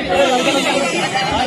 Hey!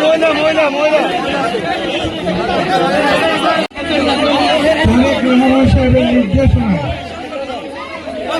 ময়না ময়না ময়না সাহেবের নির্দেশনা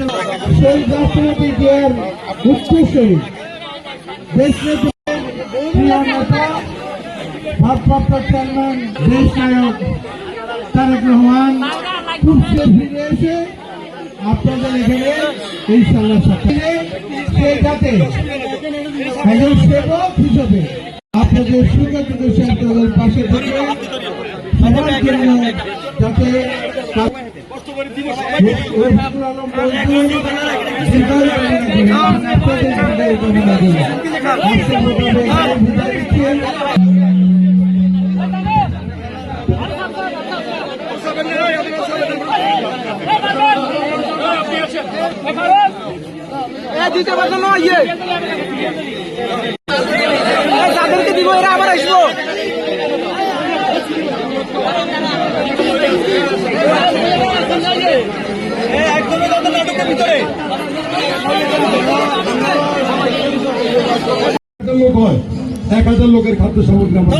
সেই রাষ্ট্রপতি জিয়ার উত্তরসূরি দেশ নেতা ভারপ্রাপ্ত চেয়ারম্যান দেশ নায়ক তারেক রহমান খুব ফিরে এসে আপনাদের এখানে ইনশাল্লাহ সাথে সে যাতে একজন সেবক হিসেবে আপনাদের সুযোগ পাশে থেকে সবার যাতে করে বিদায় দিচ্ছেন দিতে পারছ না ইয়ে। এই যাদেরকে দিব এরা আবার আসব। এক হাজার লোকের খাদ্য সামগ্রী আমরা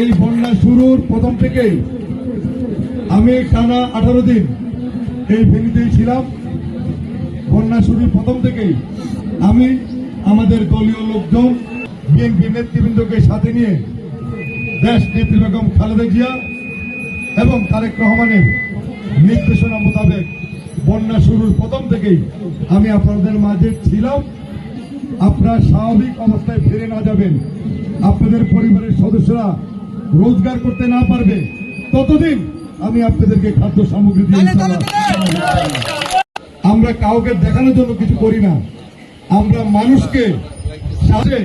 এই বন্যা শুরুর প্রথম থেকেই। আমি টানা আঠারো দিন এই ভেনিতেই ছিলাম। বন্যা শুরুর প্রথম থেকেই আমি আমাদের দলীয় লোকজন বিএনপি নেতৃবৃন্দকে সাথে নিয়ে দেশ নেত্রী বেগম খালেদা জিয়া এবং তারেক রহমানের নির্দেশনা মোতাবেক বন্যা শুরুর প্রথম থেকেই আমি আপনাদের মাঝে ছিলাম। আপনারা স্বাভাবিক অবস্থায় ফিরে না যাবেন। আপনাদের পরিবারের সদস্যরা রোজগার করতে না পারবে। ততদিন আমি আপনাদেরকে খাদ্য সামগ্রী দিয়ে আমরা কাউকে দেখানোর জন্য কিছু করি না। আমরা মানুষকে সাথে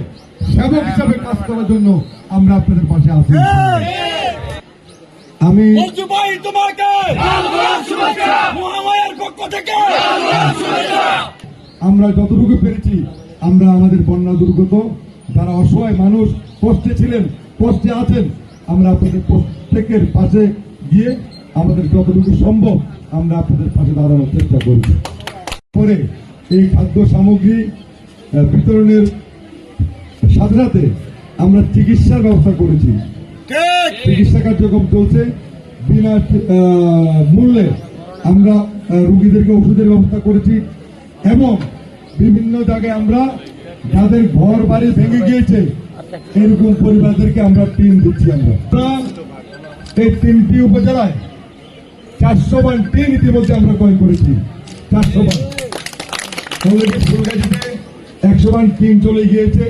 সেবক হিসাবে কাজ করার জন্য আমরা আপনাদের পাশে আছি। আমি ভাই তোমাকে! মহামায়ার পক্ষ থেকে! আমরা যতটুকু পেরেছি আমরা আমাদের বন্যা দুর্গত, যারা অসহায় মানুষ, পোস্টে ছিলেন, পোস্টে আছেন, আমরা আপনাদের প্রত্যেকের পাশে গিয়ে আমাদের যতটুকু সম্ভব আমরা আপনাদের পাশে দাঁড়ানোর চেষ্টা করব পরে এই খাদ্য সামগ্রী বিতরণের সাথে সাথে আমরা চিকিৎসার ব্যবস্থা করেছি। চিকিৎসা কার্যক্রম চলছে। বিনা মূল্যে আমরা রুগীদেরকে ওষুধের ব্যবস্থা করেছি এবং বিভিন্ন জায়গায় আমরা যাদের ঘর বাড়ি ভেঙে গিয়েছে, এরকম পরিবারদেরকে আমরা টিম দিচ্ছি আমরা। এই তিনটি উপজেলায় চারশো বার টিম ইতিমধ্যে আমরা ক্রয় করেছি। চারশো ফুলগাছিতে একশো বান টিম চলে গিয়েছে।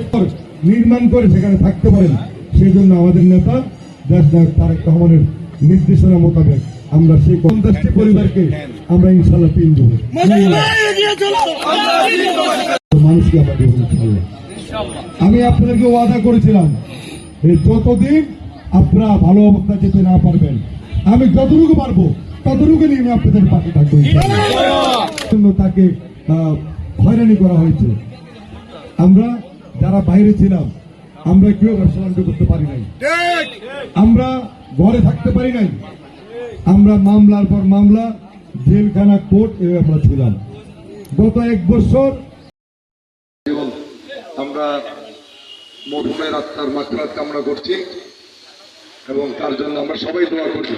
নির্মাণ করে সেখানে থাকতে পারেন। সেই জন্য আমাদের নেতা, দেশ নায়ক তারেক রহমানের নির্দেশনা মোতাবেক আমরা সেই পঞ্চাশটি পরিবারকে আমরা ইনশাল্লাহ পিন দেবো। মানুষকে আমরা দেবো আমি আপনাদেরকে ওয়াদা করেছিলাম এই যতদিন আপনারা ভালো অবস্থা যেতে না পারবেন আমি যতটুকু পারব ততটুকু নিয়ে আমি আপনাদের পাশে থাকব জন্য তাকে হয়রানি করা হয়েছে। আমরা যারা বাইরে ছিলাম আমরা কেউ ব্যবসা করতে পারি নাই। আমরা ঘরে থাকতে পারি নাই। আমরা মামলার পর মামলা, জেলখানা কোর্ট এ আমরা ছিলাম। গত এক বছর আমরা মরহুমের আত্মার মাত্রাত কামনা করছি এবং তার জন্য আমরা সবাই দোয়া করছি।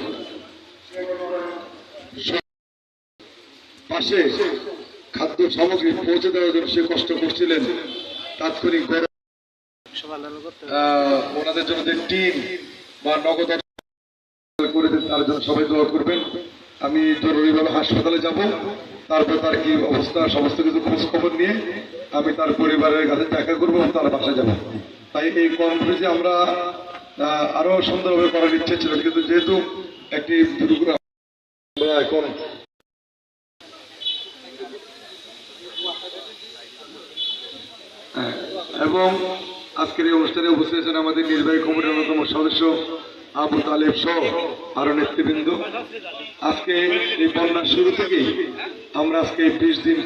পাশে খাদ্য সামগ্রী পৌঁছে দেওয়ার জন্য সে কষ্ট করছিলেন। তাৎক্ষণিক ওনাদের জন্য যে টিম বা নগদ করে দেন তার জন্য সবাই দোয়া করবেন। আমি জরুরিভাবে হাসপাতালে যাব তারপর তার কি অবস্থা সমস্ত কিছু খোঁজ খবর নিয়ে আমি তার পরিবারের কাছে দেখা করব তার যাব। তাই এই কর্মসূচি আমরা আরও সুন্দরভাবে করার ইচ্ছে ছিল কিন্তু যেহেতু একটি এখন হ্যাঁ, এবং আজকের এই অনুষ্ঠানে উপস্থিত আছেন আমাদের নির্বাহী কমিটির অন্যতম সদস্য আবু তালেব সহ আরও নেতৃবৃন্দ। আজকে এই বন্যার শুরু থেকেই আমরা আজকে বিশ দিন